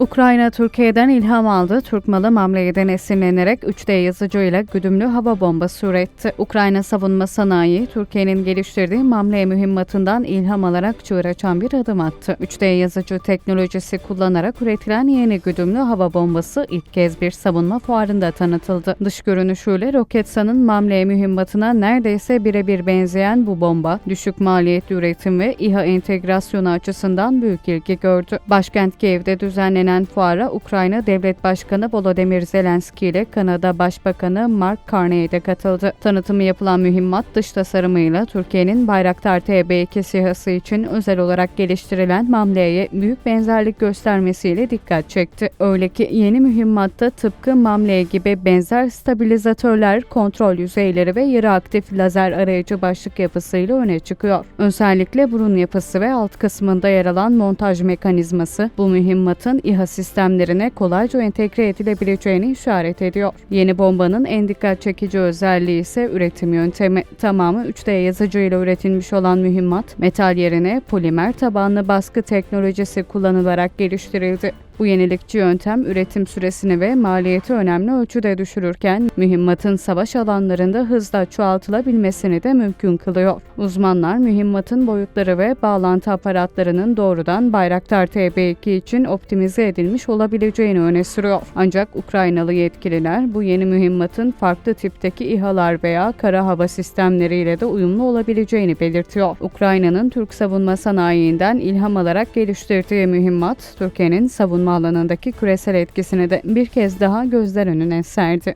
Ukrayna Türkiye'den ilham aldı. Türk malı mamleyeden esinlenerek 3D yazıcıyla güdümlü hava bombası üretti. Ukrayna savunma sanayi, Türkiye'nin geliştirdiği mamleye mühimmatından ilham alarak çığır açan bir adım attı. 3D yazıcı teknolojisi kullanarak üretilen yeni güdümlü hava bombası ilk kez bir savunma fuarında tanıtıldı. Dış görünüşüyle Roketsan'ın mamleye mühimmatına neredeyse birebir benzeyen bu bomba, düşük maliyetli üretim ve İHA entegrasyonu açısından büyük ilgi gördü. Başkent Kiev'de düzenlenen fuara Ukrayna Devlet Başkanı Volodymyr Zelenski ile Kanada Başbakanı Mark Carney de katıldı. Tanıtımı yapılan mühimmat dış tasarımıyla Türkiye'nin Bayraktar TB2 SİHA'sı için özel olarak geliştirilen Mamle'ye büyük benzerlik göstermesiyle dikkat çekti. Öyle ki yeni mühimmatta tıpkı Mamle gibi benzer stabilizatörler, kontrol yüzeyleri ve yarı aktif lazer arayıcı başlık yapısıyla öne çıkıyor. Özellikle burun yapısı ve alt kısmında yer alan montaj mekanizması bu mühimmatın İHA sistemlerine kolayca entegre edilebileceğini işaret ediyor. Yeni bombanın en dikkat çekici özelliği ise üretim yöntemi. Tamamı 3D yazıcıyla üretilmiş olan mühimmat, metal yerine polimer tabanlı baskı teknolojisi kullanılarak geliştirildi. Bu yenilikçi yöntem üretim süresini ve maliyeti önemli ölçüde düşürürken mühimmatın savaş alanlarında hızla çoğaltılabilmesini de mümkün kılıyor. Uzmanlar mühimmatın boyutları ve bağlantı aparatlarının doğrudan Bayraktar TB2 için optimize edilmiş olabileceğini öne sürüyor. Ancak Ukraynalı yetkililer bu yeni mühimmatın farklı tipteki İHA'lar veya kara hava sistemleriyle de uyumlu olabileceğini belirtiyor. Ukrayna'nın Türk savunma sanayiinden ilham alarak geliştirdiği mühimmat, Türkiye'nin savunma alanındaki küresel etkisini de bir kez daha gözler önüne serdi.